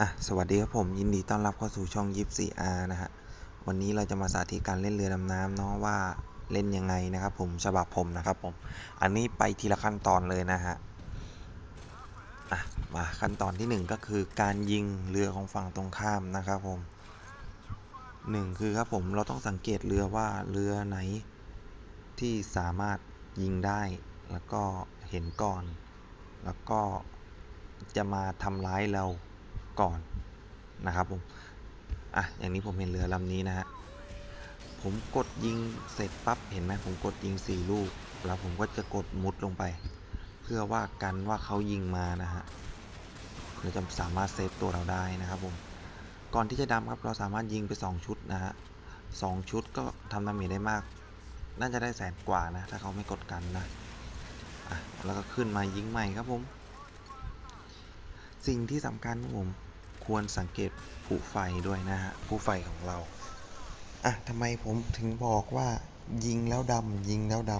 อะสวัสดีครับผมยินดีต้อนรับเข้าสู่ช่องยิปซีอาร์นะฮะวันนี้เราจะมาสาธิตการเล่นเรือดำน้ำเนาะว่าเล่นยังไงนะครับผมฉบับผมนะครับผมอันนี้ไปทีละขั้นตอนเลยนะฮะอะมาขั้นตอนที่หนึ่งก็คือการยิงเรือของฝั่งตรงข้ามนะครับผมหนึ่งคือครับผมเราต้องสังเกตเรือว่าเรือไหนที่สามารถยิงได้แล้วก็เห็นก่อน แล้วก็จะมาทำร้ายเรา ก่อนนะครับผมอะอย่างนี้ผมเห็นเรือลำนี้นะฮะผมกดยิงเสร็จปั๊บเห็นไหมผมกดยิงสี่ลูก แล้วผมก็จะกดมุดลงไป เพื่อว่ากันว่าเขายิงมานะฮะเราจะสามารถเซฟตัวเราได้นะครับผมก่อนที่จะดำครับเราสามารถยิงไป 2 ชุดนะฮะสองชุดก็ทำดาเมจได้มาก น่าจะได้แสนกว่านะ ถ้าเขาไม่กดกันนะอะแล้วก็ขึ้นมายิงใหม่ครับผม สิ่งที่สำคัญครับผม ควรสังเกตผู้ไฟด้วยนะฮะผู้ไฟของเราอะทำไมผมถึงบอกว่ายิงแล้วดำยิงแล้วด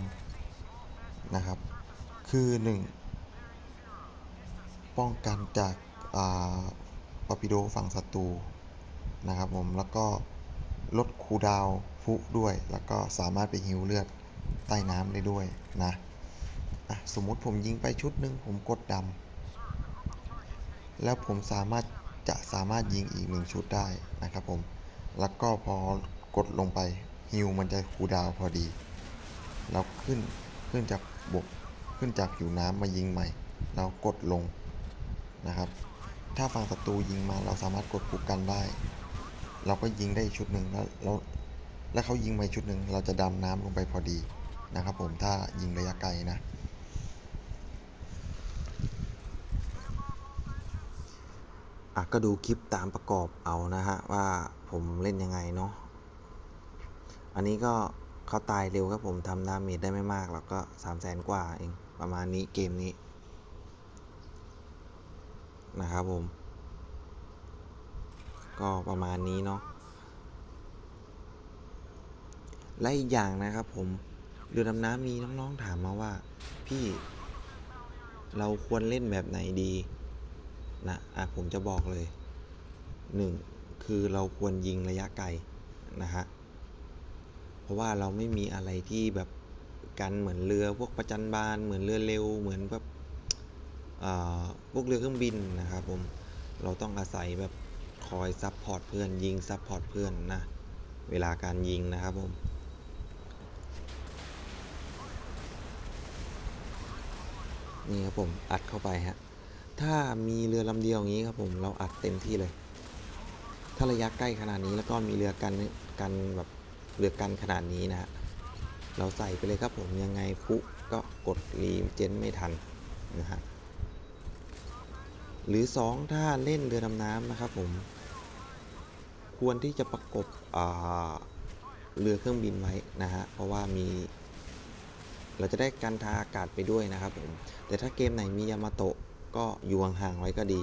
ำนะครับ คือหนึ่งป้องกันจากอ่าปอร์ปิโดฝั่งศัตรูนะครับผมแล้วก็ลดคูดาวฟุด้วย แล้วก็สามารถไปฮิวเลือดใต้น้ำได้ด้วยนะอะสมมติผมยิงไปชุดหนึ่งผมกดดำแล้วผมสามารถ จะสามารถยิงอีกหนึ่งชุดได้นะครับผม แล้วก็พอกดลงไปฮิวมันจะคูดาวพอดีแล้วขึ้นขึ้นจากบกขึ้นจากผิวน้ำมายิงใหม่ เรากดลงนะครับ ถ้าฝั่งศัตรูยิงมาเราสามารถกดปุกกันได้ เราก็ยิงได้ชุดหนึ่งแล้วแล้วแล้วเขายิงมาชุดหนึ่งเราจะดำน้ำลงไปพอดีนะครับผมถ้ายิงระยะไกลนะ อะก็ดูคลิปตามประกอบเอานะฮะว่าผมเล่นยังไงเนาะ อันนี้ก็เขาตายเร็วครับผมทำดาเมจได้ไม่มากแล้วก็สามแสนกว่าเองประมาณนี้เกมนี้นะครับผม ก็ประมาณนี้เนาะและอีกอย่างนะครับผมเรือดำน้ำมีน้องๆถามมาว่า พี่เราควรเล่นแบบไหนดี นะอะผมจะบอกเลยหนึ่งคือเราควรยิงระยะไกลนะฮะเพราะว่าเราไม่มีอะไรที่แบบกันเหมือนเรือพวกประจันบานเหมือนเรือเร็วเหมือนแบบพวกเรือเครื่องบินนะครับผมเราต้องอาศัยแบบคอยซับพอร์ตเพื่อนยิงซับพอร์ตเพื่อนนะเวลาการยิงนะครับผมนี่ครับผมอัดเข้าไปฮะ ถ้ามีเรือลำเดียวอย่างนี้ครับผมเราอัดเต็มที่เลย ถ้าระยะใกล้ขนาดนี้แล้วก็มีเรือกันกันแบบเรือกันขนาดนี้นะฮะเราใส่ไปเลยครับผมยังไงพุก็กดรีเจนไม่ทันนะฮะหรือ 2 ถ้าเล่นเรือดำน้ำนะครับผม ควรที่จะประกบเรือเครื่องบินไว้นะฮะเพราะว่ามี เราจะได้กันทางอากาศไปด้วยนะครับผม แต่ถ้าเกมไหนมียามาโตะ ก็อยู่ห่างๆไว้ก็ดี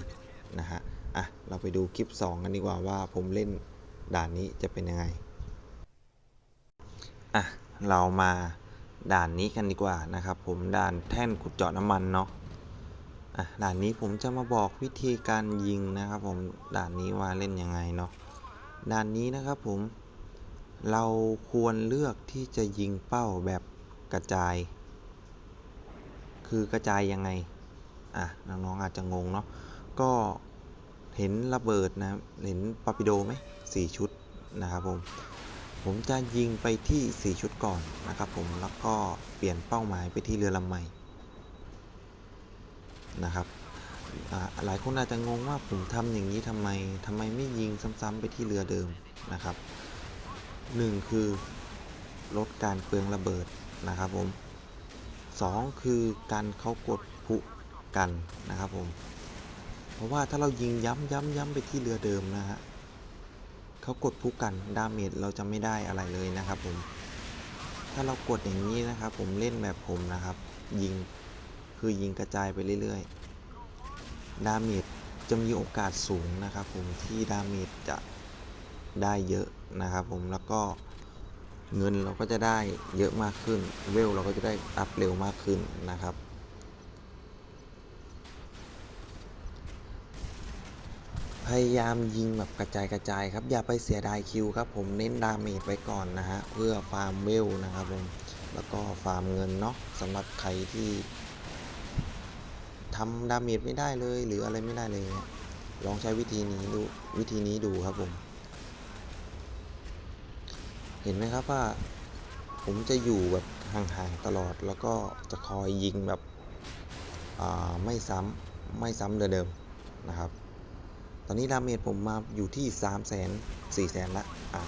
นะฮะอะเราไปดูคลิป 2 กันดีกว่าว่าผมเล่นด่านนี้จะเป็นยังไงอะเรามาด่านนี้กันดีกว่านะครับผมด่านแท่นขุดเจาะน้ำมันเนาะอะด่านนี้ผมจะมาบอกวิธีการยิงนะครับผมด่านนี้ว่าเล่นยังไงเนาะด่านนี้นะครับผมเราควรเลือกที่จะยิงเป้าแบบกระจาย คือกระจายยังไง อะน้องๆอาจจะงงเนาะก็เห็นระเบิดนะเห็นปาปิโดไหมสี่ชุดนะครับผมผมจะยิงไปที่ 4 ชุดก่อนนะครับผมแล้วก็เปลี่ยนเป้าหมายไปที่เรือลำใหม่นะครับหลายคนอาจจะงงว่าผมทำอย่างนี้ทำไมทำไมไม่ยิงซ้ำๆไปที่เรือเดิมนะครับหนึ่งคือลดการเปลืองระเบิดนะครับผมสองคือการเขากด กันนะครับผม เพราะว่าถ้าเรายิงย้ำย้ำย้ำไปที่เรือเดิมนะฮะเขากดพุกันดาเมจเราจะไม่ได้อะไรเลยนะครับผม ถ้าเรากดอย่างนี้นะครับผมเล่นแบบผมนะครับ ยิงคือยิงกระจายไปเรื่อยๆ ดาเมจจะมีโอกาสสูงนะครับผมที่ดาเมจจะได้เยอะนะครับผมแล้วก็เงินเราก็จะได้เยอะมากขึ้น เวลเราก็จะได้อัพเร็วมากขึ้นนะครับ พยายามยิงแบบกระจายกระจายครับ อย่าไปเสียดายคิวครับผมเน้นดาเมจไว้ก่อนนะฮะ เพื่อฟาร์มเวลนะครับผม แล้วก็ฟาร์มเงินเนาะสำหรับใครที่ทำดาเมจไม่ได้เลยหรืออะไรไม่ได้เลยเนี่ยลองใช้วิธีนี้ดูวิธีนี้ดูครับผม เห็นไหมครับว่า ผมจะอยู่แบบห่างๆตลอดแล้วก็จะคอยยิงแบบไม่ซ้ำไม่ซ้ำเดิมๆนะครับ ตอนนี้ดาเมจผมมาอยู่ที่3 0 0 0 0 0 4 0 0 0 0ละอะ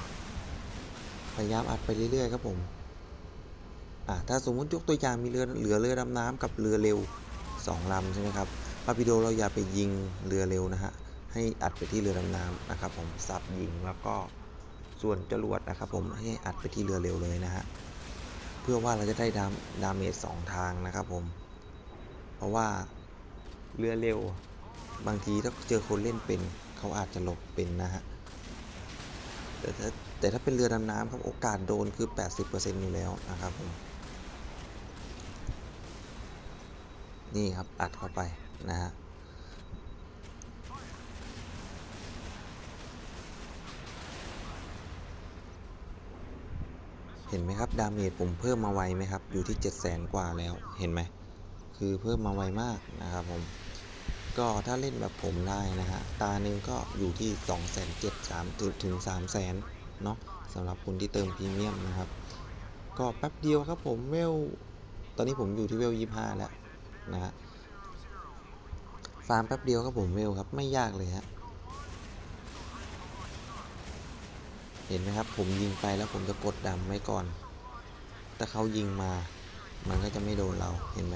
พยายามอัดไปเรื่อยๆครับผมอะถ้าสมมุติยกตัวอย่างมีเรือเหลือเรือดำน้ำกับเรือเร็ว2ลำใช่ไหมครับปาปิโดเราอย่าไปยิงเรือเร็วนะฮะให้อัดไปที่เรือดำน้ำนะครับ ผมสับยิงแล้วก็ส่วนจรวดนะครับ ผมให้อัดไปที่เรือเร็วเลยนะฮะเพื่อว่าเราจะได้ดามดาเมจสองทางนะครับผม เพราะว่าเรือเร็ว บางทีถ้าเจอคนเล่นเป็นเขาอาจจะหลบเป็นนะฮะแต่ถ้าแต่ถ้าเป็นเรือดำน้ำครับโอกาสโดนคือ 80%อยู่แล้วนะครับผมนี่ครับอัดเข้าไปนะฮะเห็นไหมครับดาเมจผมเพิ่มมาไวไหมครับอยู่ที่ 7 0 0 0 0 0 กว่าแล้วเห็นไหมคือเพิ่มมาไวมากนะครับผม ก็ถ้าเล่นแบบผมได้นะฮะ ตาหนึ่งก็อยู่ที่2 7 0 0 0 3ถึง3 0 0 0 0 0เนาะสำหรับคนที่เติมพรีเมียมนะครับ ก็แป๊บเดียวครับผมเวล ตอนนี้ผมอยู่ที่เวล25แล้วนะฮะ ฟาร์มแป๊บเดียวครับผมเวลครับ ไม่ยากเลยฮะ เห็นไหมครับ ผมยิงไปแล้วผมจะกดดำไว้ก่อนถ้าเขายิงมา มันก็จะไม่โดนเรา เห็นไหม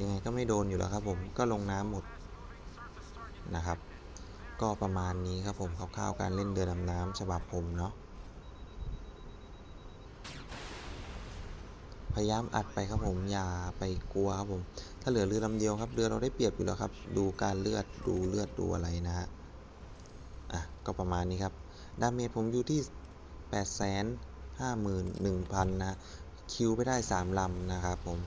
ยังไงก็ไม่โดนอยู่แล้วครับผมก็ลงน้ำหมดนะครับ ก็ประมาณนี้ครับผมคร่าวๆการเล่นเรือดำน้ำฉบับผมเนาะพยายามอัดไปครับผมอย่าไปกลัวครับผม ถ้าเหลือเรือลำเดียวครับเรือเราได้เปรียบอยู่แล้วครับ ดูการเลือดดูเลือดดูอะไรนะฮะอะก็ประมาณนี้ครับดาเมจผมอยู่ที่ 8 5 1 0 0 0นะคิวไปได้ 3 ลำนะครับผม